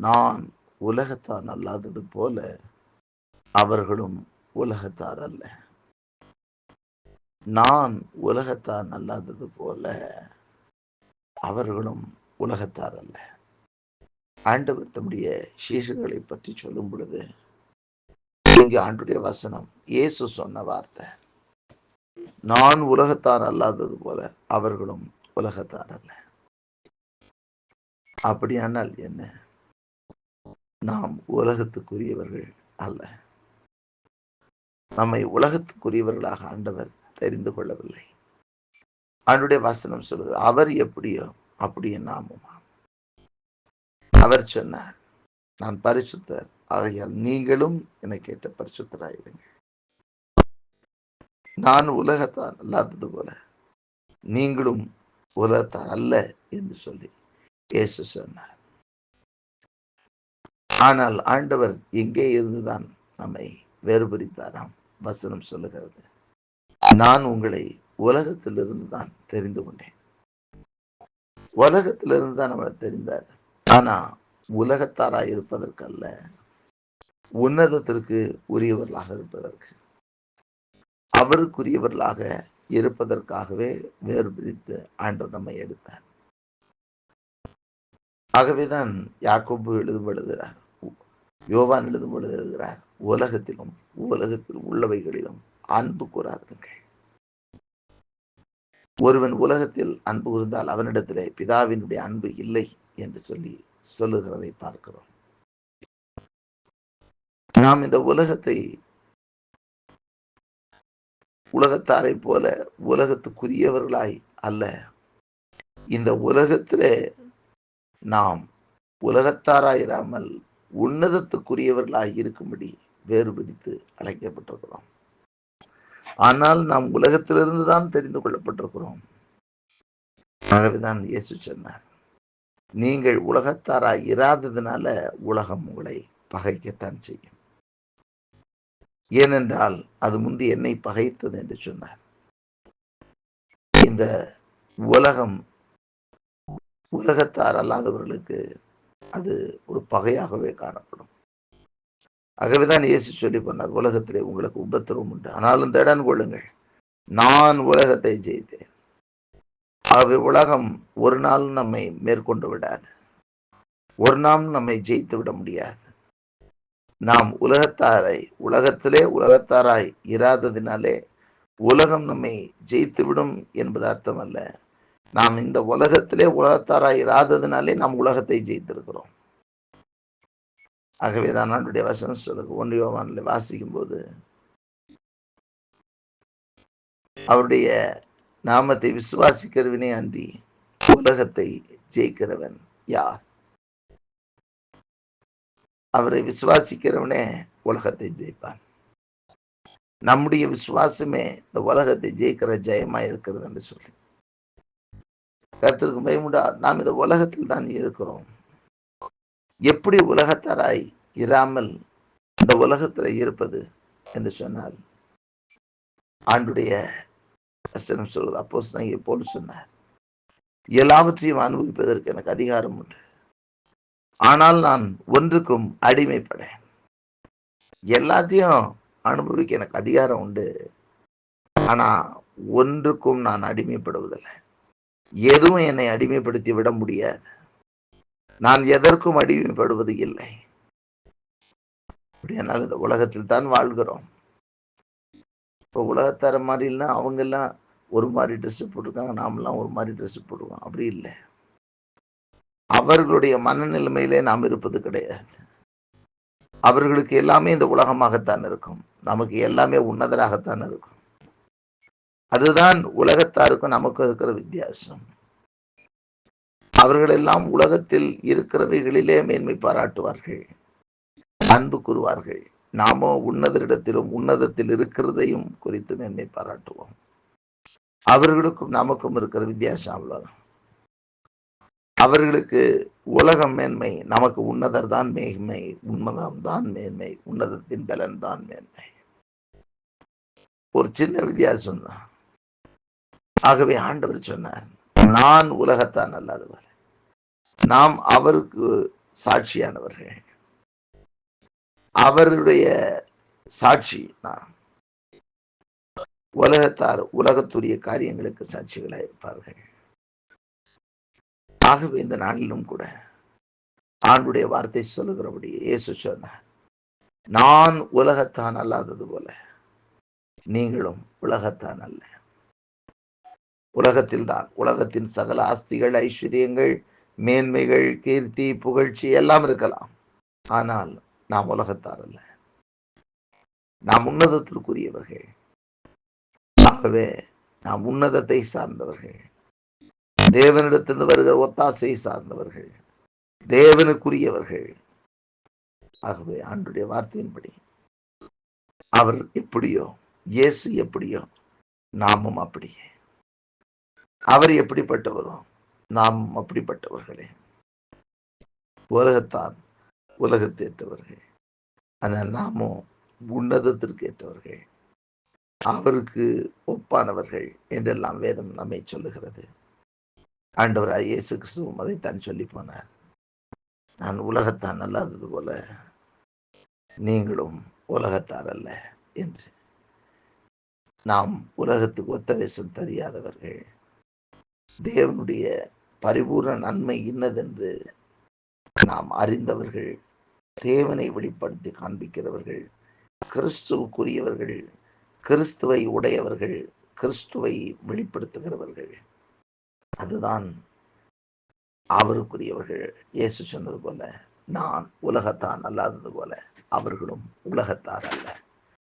நான் உலகத்தான் அல்லாதது போல அவர்களும் உலகத்தார் அல்ல. நான் உலகத்தான் அல்லாதது போல அவர்களும் உலகத்தார் அல்ல. ஆண்டவர் தம்முடைய சீசுகளை பற்றி சொல்லும் பொழுது இங்கே ஆண்டுடைய வசனம் இயேசு சொன்ன வார்த்தை நான் உலகத்தார் அல்லாதது போல அவர்களும் உலகத்தார் அல்ல. அப்படியானால் என்ன? நாம் உலகத்துக்குரியவர்கள் அல்ல. நம்மை உலகத்துக்குரியவர்களாக ஆண்டவர் தெரிந்து கொள்ளவில்லை. அவருடைய வசனம் சொல்வது அவர் எப்படியோ அப்படியே நாமுமா? அவர் சொன்னார் நான் பரிசுத்தர் ஆகையால் நீங்களும் என்னை கேட்ட பரிசுத்தராயிருங்கள். நான் உலகத்தான் அல்லாதது போல நீங்களும் உலகத்தான் அல்ல என்று சொல்லி இயேசு சொன்னார். ஆனால் ஆண்டவர் எங்கே இருந்துதான் நம்மை வேறுபடுத்தாராம்? வசனம் சொல்லுகிறது. நான் உங்களை உலகத்திலிருந்து தான் தெரிந்து கொண்டேன். உலகத்திலிருந்து தான் நம்மளை தெரிந்தார். ஆனா உலகத்தாரா இருப்பதற்கு அல்ல உன்னதத்திற்கு உரியவர்களாக இருப்பதற்கு. அவருக்குரியவர்களாக இருப்பதற்காகவே வேறு பிரித்து ஆண்டவர் நம்மை எடுத்தார். ஆகவேதான் யாக்கோபு எழுதும் எழுதுகிறார் யோவான் எழுதும் எழுதுகிறார் உலகத்திலும் உலகத்தில் உள்ளவைகளிலும் அன்பு கூறாதீர்கள் ஒருவன் உலகத்தில் அன்பு இருந்தால் அவனிடத்திலே பிதாவினுடைய அன்பு இல்லை என்று சொல்லி சொல்லுகிறதை பார்க்கிறோம். நாம் இந்த உலகத்தை உலகத்தாரை போல உலகத்துக்குரியவர்களாய் அல்ல இந்த உலகத்திலே நாம் உலகத்தாராயிராமல் உன்னதத்துக்குரியவர்களாக இருக்கும்படி வேறு அழைக்கப்பட்டிருக்கிறோம். ஆனால் நாம் உலகத்திலிருந்து தான் தெரிந்து கொள்ளப்பட்டிருக்கிறோம். ஆகவேதான் இயேசு சொன்னார் நீங்கள் உலகத்தாராய் இராததுனால உலகம் உங்களை பகைக்கத்தான் செய்யும். ஏனென்றால் அது முந்தி என்னை பகைத்தது என்று சொன்னார். இந்த உலகம் உலகத்தார் அல்லாதவர்களுக்கு அது ஒரு பகையாகவே காணப்படும். ஆகவேதான் இயேசு சொல்லி பண்ணார் உலகத்திலே உங்களுக்கு உபத்திரவம் உண்டு. ஆனாலும் திடன் கொள்ளுங்கள். நான் உலகத்தை ஜெயித்தேன். ஆகவே உலகம் ஒரு நாள் நம்மை மேற்கொண்டு விடாது. ஒரு நாள் நம்மை ஜெயித்து விட முடியாது. நாம் உலகத்தாரை உலகத்திலே உலகத்தாராய் இராததினாலே உலகம் நம்மை ஜெயித்து விடும் என்பது அர்த்தம் அல்ல நாம் இந்த உலகத்திலே உலகத்தாராக இராததுனாலே நாம் உலகத்தை ஜெயித்திருக்கிறோம். ஆகவே தான் நாட்டுடைய வசனம் சொல்லுங்க ஒன்றியோவானில் வாசிக்கும் போது அவருடைய நாமத்தை விசுவாசிக்கிறவனே அன்றி உலகத்தை ஜெயிக்கிறவன் யார்? அவரை விசுவாசிக்கிறவனே உலகத்தை ஜெயிப்பான். நம்முடைய விசுவாசமே இந்த உலகத்தை ஜெயிக்கிற ஜெயமா இருக்கிறது என்று சொல்லி. கருத்திற்கு பயமுடா நாம் இந்த உலகத்தில் தான் இருக்கிறோம். எப்படி உலகத்தாராய் இராமல் இந்த உலகத்தில் இருப்பது என்று சொன்னால் ஆண்டுடைய வசனம் சொல்வது அப்போ போல் சொன்னார். எல்லாவற்றையும் அனுபவிப்பதற்கு எனக்கு அதிகாரம் உண்டு. ஆனால் நான் ஒன்றுக்கும் அடிமைப்படேன். எல்லாத்தையும் அனுபவிக்க எனக்கு அதிகாரம் உண்டு. ஆனா ஒன்றுக்கும் நான் அடிமைப்படுவதில்லை. எதுவும் என்னை அடிமைப்படுத்தி விட முடியாது. நான் எதற்கும் அடிமைப்படுவது இல்லை. அப்படியானால் இந்த உலகத்தில் தான் வாழ்கிறோம். இப்போ உலகத்தார மாதிரி இல்லை அவங்க எல்லாம் ஒரு மாதிரி ட்ரெஸ் போட்டிருக்காங்க நாமெல்லாம் ஒரு மாதிரி ட்ரெஸ் போட்டிருக்கோம் அப்படி இல்லை. அவர்களுடைய மனநிலைமையிலே நாம் இருப்பது கிடையாது. அவர்களுக்கு எல்லாமே இந்த உலகமாகத்தான் இருக்கும். நமக்கு எல்லாமே உன்னதராகத்தான் இருக்கும். அதுதான் உலகத்தாருக்கும் நமக்கும் இருக்கிற வித்தியாசம். அவர்கள் எல்லாம் உலகத்தில் இருக்கிறவைகளிலே மேன்மை பாராட்டுவார்கள். அன்பு கூறுவார்கள். நாமோ உன்னதரிடத்திலும் உன்னதத்தில் இருக்கிறதையும் குறித்து மேன்மை பாராட்டுவோம். அவர்களுக்கும் நமக்கும் இருக்கிற வித்தியாசம் அவ்வளவுதான். அவர்களுக்கு உலகம் மேன்மை நமக்கு உன்னதர் தான் மேன்மை உண்மதம் தான் மேன்மை உன்னதத்தின் பலன் தான் மேன்மை. ஒரு சின்ன வித்தியாசம் தான் ஆகவே ஆண்டவர் சொன்னார் நான் உலகத்தான் அல்லாதவர். நாம் அவருக்கு சாட்சியானவர்கள். அவருடைய சாட்சி நான் உலகத்தார் உலகத்துரிய காரியங்களுக்கு சாட்சிகளாக இருப்பார்கள். ஆகவே இந்த நாளிலும் கூட ஆண்டுடைய வார்த்தை சொல்லுகிறபடி இயேசு சொன்னார் நான் உலகத்தான் அல்லாதது போல நீங்களும் உலகத்தான் அல்ல. உலகத்தில் தான் உலகத்தின் சகல ஆஸ்திகள் ஐஸ்வர்யங்கள் மேன்மைகள் கீர்த்தி புகழ்ச்சி எல்லாம் இருக்கலாம். ஆனால் நாம் உலகத்தார் அல்ல. நாம் உன்னதத்திற்குரியவர்கள். ஆகவே நாம் உன்னதத்தை சார்ந்தவர்கள். தேவனிடத்திலிருந்து வருகிற ஒத்தாசை சார்ந்தவர்கள். தேவனுக்குரியவர்கள். ஆகவே ஆண்டுடைய வார்த்தையின்படி அவர் எப்படியோ இயேசு எப்படியோ நாமும் அப்படியே. அவர் எப்படிப்பட்டவரோ நாம் அப்படிப்பட்டவர்களே. உலகத்தான் உலகத்தேற்றவர்கள். ஆனால் நாமும் உன்னதத்திற்கு ஏற்றவர்கள் அவருக்கு ஒப்பானவர்கள் என்றெல்லாம் வேதம் நம்மை சொல்லுகிறது. ஆண்டவர் இயேசு கிறிஸ்துவும் அதைத்தான் சொல்லி போனார். நான் உலகத்தான் அல்லாதது போல நீங்களும் உலகத்தார் அல்ல என்று. நாம் உலகத்துக்கு ஒத்த வேஷம் தெரியாதவர்கள். தேவனுடைய பரிபூர்ண நன்மை இன்னதென்று நாம் அறிந்தவர்கள் தேவனை வெளிப்படுத்தி காண்பிக்கிறவர்கள் கிறிஸ்துவுக்குரியவர்கள் கிறிஸ்துவை உடையவர்கள் கிறிஸ்துவை வெளிப்படுத்துகிறவர்கள். அதுதான் அவருக்குரியவர்கள். இயேசு சொன்னது போல நான் உலகத்தான் அல்லாதது போல அவர்களும் உலகத்தார் அல்ல.